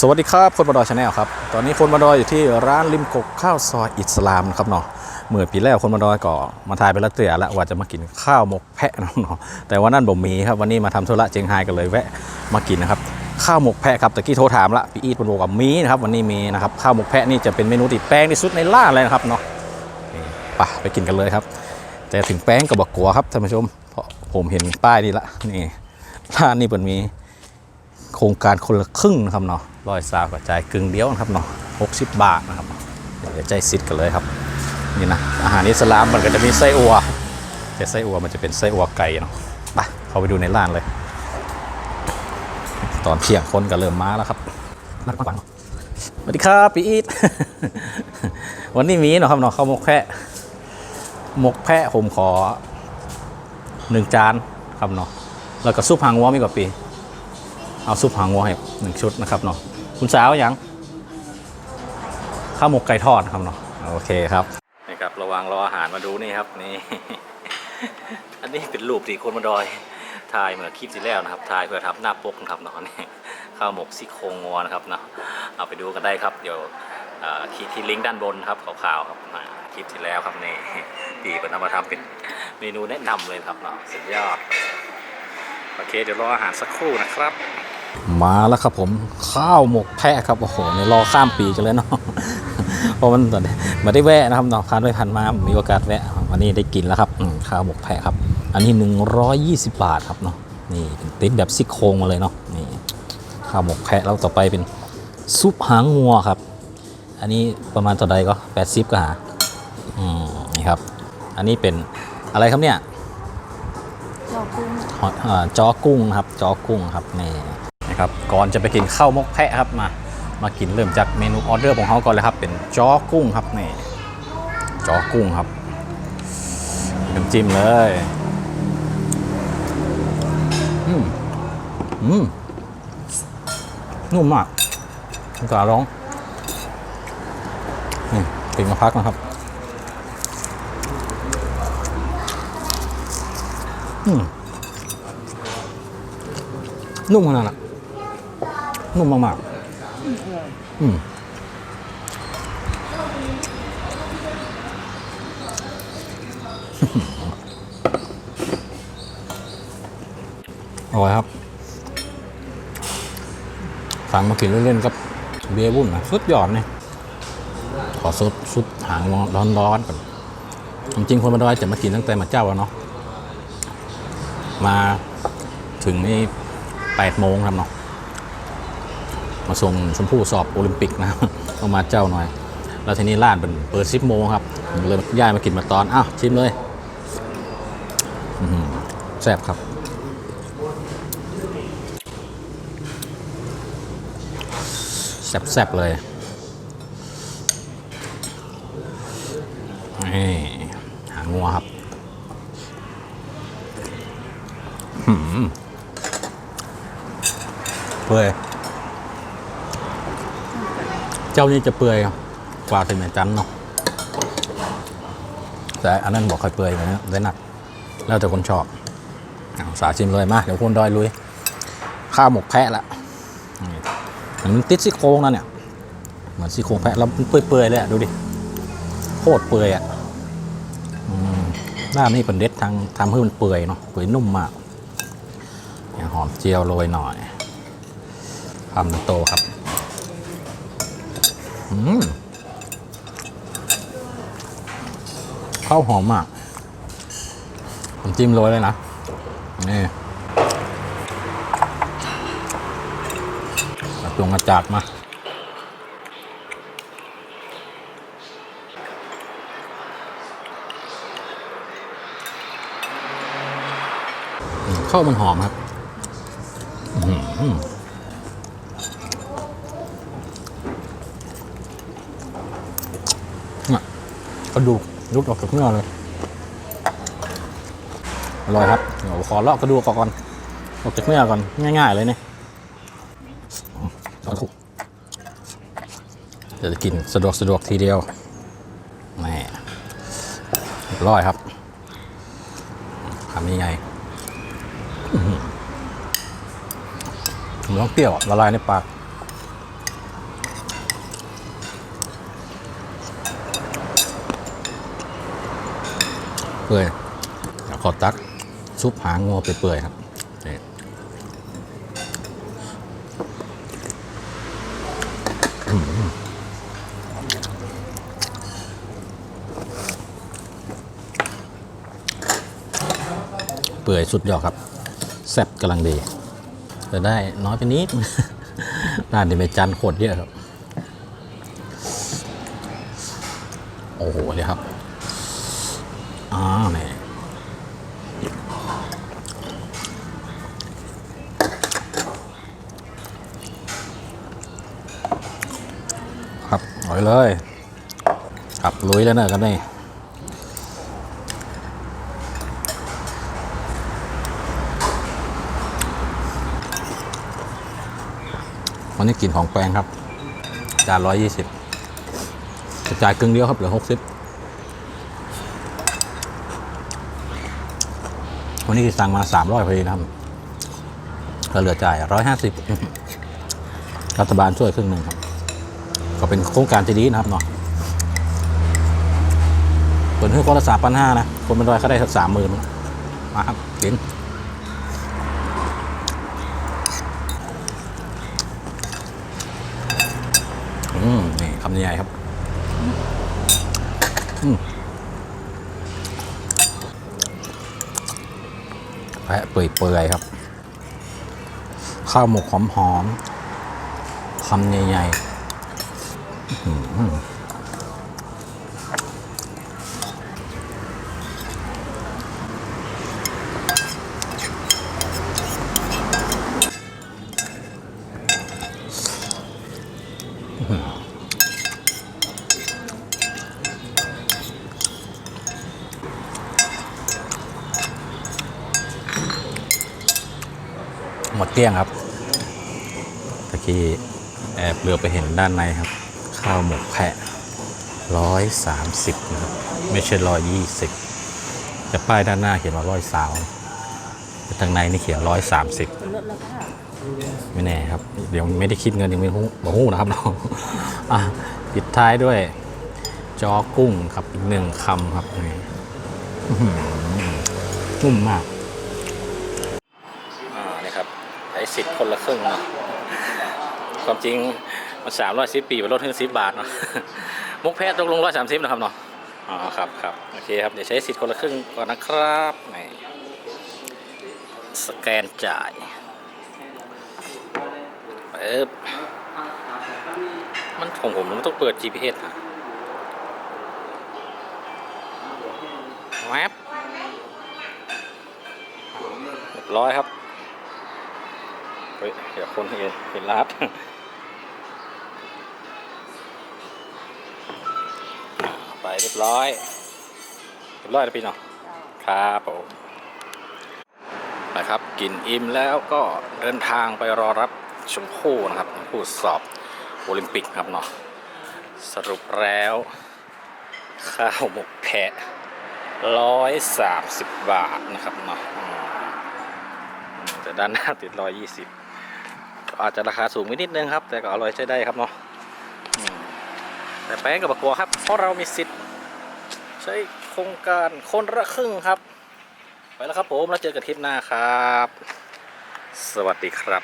สวัสดีครับคนบดอยชาแนลครับ ตอนนี้คนบดอยอยู่ที่ร้านริมกกข้าวซอยอิสลามครับเนาะเมื่อปีแล้วคนบดอยก็มาทายไปล้วเตือล้วว่าจะมากินข้าวหมกแพะนะเนาะแต่วันนั้นบ่มีครับวันนี้มาทำธุระเจียงไฮ้กันเลยแวะมากินนะครับข้าวหมกแพะครับตะกี้โทรถามละพี่อีทมันบอกว่ามีนะครับวันนี้มีนะครับข้าวหมกแพะนี่จะเป็นเมนูที่แป้งที่สุดในร้าเลยนะครับเนาะไปไปกินกันเลยครับ แต่ถึงแป้งก็บอกกลัวครับท่านผู้ชมเพราะผมเห็นป้ายนี่ละนี่ร้านนี่เปิดมี โครงการคนละครึ่งนะครับเนาะร้อยสาวกระจายกึ่งเดียวนะครับเนาะหกสิบบาทนะครับเดี๋ยวใจซิดกันเลยครับนี่นะอาหารอิสลามมันก็จะมีไส้อัว แต่ไส้อัวมันจะเป็นไส้อัวไก่เนาะไปเข้าไปดูในร้านเลย ตอนเที่ยงคนก็เริ่มมาแล้วครับนักกว่าสวัสดีครับพี่อีทวันนี้มีเนาะครับเนาะข้าวหมกแพะหมกแพะผมขอหนึ่งจานครับเนาะแล้วก็ซุปหางวัวมีกว่าปี เอาซุปหางวัวให้หนึ่งชุดนะครับเนาะคุณสาวยังข้าวหมกไก่ทอดครับเนาะโอเคครับนี่ครับระวังรออาหารมาดูนี่ครับนี่ อันนี้เป็นรูปที่คนมาดอยถ่ายเมื่อคลิปที่แล้วนะครับถ่ายเพื่อทำหน้าปกนะครับเนาะนี่ข้าวหมกซี่โครงงัวนะครับเนาะเอาไปดูกันได้ครับเดี๋ยวคลิปที่ลิงก์ด้านบนครับขาวๆครับอ่าคลิปที่แล้วครับนี่ปีเป็นเอามาทำเป็นเมนูแนะนำเลยครับเนาะสุดยอดโอเคเดี๋ยวรออาหารสักครู่นะครับ มาแล้วครับผมข้าวหมกแพะครับโอ้โหในรอข้ามปีกันเลยเนาะเพราะมันตอนนี้มาได้แวะนะครับเนาะผ่านไปผ่านมามีโอกาสแวะวันนี้ได้กินแล้วครับอืมข้าวหมกแพะครับ อันนี้ 120 บาทครับเนาะนี่เป็นติ้นแบบซี่โครงมาเลยเนาะนี่ข้าวหมกแพะแล้วต่อไปเป็นซุปหางงัวครับ อันนี้ประมาณต่อใดก็80ก็หาอืมนี่ครับ อันนี้เป็นอะไรครับเนี่ยดอกกุ้งหอยอ่าจอกุ้งนะครับจอกุ้งครับนี่ นะครับก่อนจะไปกินข้าวมกแพะครับมามากินเริ่มจากเมนูออเดอร์ของเขาก่อนเลยครับ เป็นจอกุ้งครับนี่จอกุ้งครับน้ำจิ้มเลยอืมอืมนุ่มมากการ้องนี่กินมาพักนะครับอืมนุ่มขนาดนั้น นุ่มมากๆอืมอร่อยครับ สั่งมากินเล่นๆกับเบียร์บุ่นนะสุดยอดเนี่ยขอซุดซุดหางร้อนๆก่อนจริงๆคนมาดอยจะมากินตั้งแต่มาเจ้าแล้วเนาะ มาถึงนี่แปดโมงครับเนาะ มาส่งชมพู่สอบโอลิมปิกนะต้องมาเจ้าหน่อย แล้วทีนี้ร้านเป็นเปิดสิบโมงครับเลยย้ายมากินมาตอนอ้าวชิมเลยแซ่บครับแซ่บๆเลยนี่หางงัวครับเปื่อ จ้านี่จะเปื่อยกว่าถึงแม่จันเนาะแต่อันนั้นบอกใครเปื่อยอย่างนี้ได้หนัก แล้วแต่คนชอบสาชิมเลยมา เดี๋ยวคุณดอยลุย ข้าวหมกแพะละมันติดซี่โครงนะเนี่ย เหมือนซี่โครงแพะแล้วเปื่อยๆเลยอะดูดิ โคตรเปื่อยอะอืมด้านนี้เป็นเด็ดทางทำให้มันเปื่อยเนาะ เปื่อยนุ่มมากอย่างหอมเจียวโรยหน่อยคำโตครับ ข้าวหอมมากผมจิ้มโรยเลยนะ นี่กระจงกระจาดมาข้าวมันหอมครับ อื้อหือ เนี่ยก ระดูกรุดออกจากเนื้อเลย อร่อยครับเดี๋ยวขอเลาะกระดูกก่อน ออกจากเนื้อก่อน ง่าย ๆ เลยเนี่ยเอาถูกเดี๋ยวจะกินสะดวกสะดวกทีเดียวนี่รียบร้อยครับทำยังไงอื้อหือเหมือนเปรี้ยวละลายในปาก เปื่อยขอตักซุปหางงัวเปื่อยๆครับนี่อืมเปื่อยสุดยอดครับ แซ่บกำลังดีแต่ได้น้อยไปนิดด้านนี้ไปจันโคตรเยอะครับ โอ้โหเลยครับ อ่านี่ครับเอาไปเลยครับลุยแล้วเนอะกันนี่วันนี้กินของแปลงครับ จานร้อยยี่สิบกระจายครึ่งเดียวครับเหลือหกสิบ วันนี้สั่งมาสามร้อยพอดีนะครับก็เหลือจ่ายร้อยห้าสิบรัฐบาลช่วยครึ่งหนึ่งครับ ก็เป็นโครงการที่ดีนะครับเนาะเปิดให้คนละสามพันห้านะ คนเป็นร้อยเขาได้สักสามหมื่นมาครับกินอืม นี่คำใหญ่ๆครับ อืมแพะ เปื่อยๆครับ ข้าวหมกหอมๆคำใหญ่ๆ หมดเกลี้ยงครับตะกี้แอบเลือไปเห็นด้านในครับ ข้าวหมกแพะร้อยสามสิบนะครับ ไม่ใช่ร้อยยี่สิบแต่ป้ายด้านหน้าเขียนว่าร้อยสาวแต่ทางในนี่เขียนร้อยสามสิบไม่แน่ครับ เดี๋ยวไม่ได้คิดเงินยังไม่รู้บอกหูนะครับน้องอะปิดท้ายด้วย จอกุ้งครับอีกหนึ่งคำครับนี่นุ่มมาก อ่านี่ครับใช้ สิทธิ์คนละครึ่งเนาะความจริงมันสามร้อยสิบปีไปลดถึงสิบบาทเนาะมุกแพทย์ตกลงร้อยสามสิบนะครับเนาะอ๋อครับครับโอเคครับเดี๋ยวใช้สิทธิ์คนละครึ่งก่อนนะครับนี่สแกนจ่ายปึ๊บมันของผมมันต้องเปิด GPS อะแวบร้อยครับ เฮ้ยเดี๋ยวคนเห็นเห็นลาดไปเรียบร้อย เรียบร้อยแล้วพี่เนาะครับผมนะครับ กินอิ่มแล้วก็เดินทางไปรอรับชมพู่นะครับผู้สอบโอลิมปิกครับเนาะสรุปแล้ว ข้าวหมกแพะร้อยสามสิบบาทนะครับเนาะอืมแต่ด้านหน้าติดร้อยยี่สิบ อาจจะราคาสูงนิดนึงครับ แต่ก็อร่อยใช้ได้ครับเนาะแต่แป้งกับบักลัวครับ เพราะเรามีสิทธิ์ใช้โครงการคนละครึ่งครับ ไปแล้วครับผม แล้วเจอกันคลิปหน้าครับ สวัสดีครับ